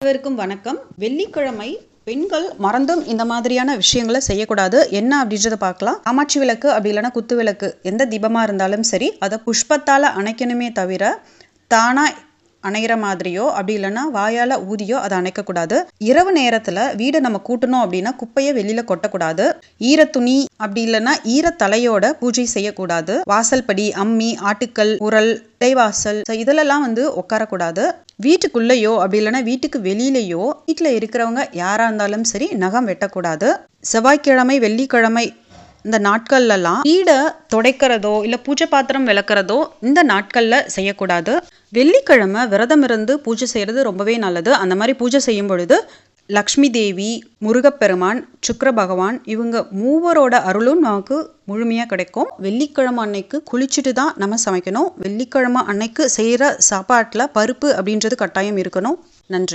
அனைவருக்கும் வணக்கம். வெள்ளிக்கிழமை பெண்கள் மறந்தும் இந்த மாதிரியான விஷயங்களை செய்யக்கூடாது. என்ன அப்படின்றத பார்க்கலாம். காமாட்சி விளக்கு அப்படி இல்லைன்னா குத்து விளக்கு. எந்த தீபமாக இருந்தாலும் சரி அதை புஷ்பத்தால் அணைக்கணுமே தவிர தானா அணையிற மாதிரியோ அப்படி இல்லைன்னா வாயால் ஊதியோ அதை அணைக்கக்கூடாது. இரவு நேரத்தில் வீடை நம்ம கூட்டணும் அப்படின்னா குப்பையை வெளியில் கொட்டக்கூடாது. ஈரத்துணி அப்படி இல்லைன்னா ஈரத்தலையோட பூஜை செய்யக்கூடாது. வாசல்படி அம்மி ஆட்டுக்கல் உரல் இடைவாசல் ஸோ இதிலெல்லாம் வந்து உட்காரக்கூடாது. வீட்டுக்குள்ளேயோ அப்படி இல்லைன்னா வீட்டுக்கு வெளியிலேயோ வீட்டில் இருக்கிறவங்க யாராக இருந்தாலும் சரி நகம் வெட்டக்கூடாது. செவ்வாய்க்கிழமை வெள்ளிக்கிழமை இந்த நாட்கள்லலாம் வீடை துடைக்கிறதோ இல்லை பூஜை பாத்திரம் விளக்குறதோ இந்த நாட்களில் செய்யக்கூடாது. வெள்ளிக்கிழமை விரதம் இருந்து பூஜை செய்கிறது ரொம்பவே நல்லது. அந்த மாதிரி பூஜை செய்யும் பொழுது லக்ஷ்மி தேவி முருகப்பெருமான் சுக்கர பகவான் இவங்க மூவரோட அருளும் நமக்கு முழுமையாக கிடைக்கும். வெள்ளிக்கிழமை அன்னைக்கு குளிச்சுட்டு தான் நம்ம சமைக்கணும். வெள்ளிக்கிழமை அன்னைக்கு செய்கிற சாப்பாட்டில் பருப்பு அப்படின்றது கட்டாயம் இருக்கணும். நன்றி.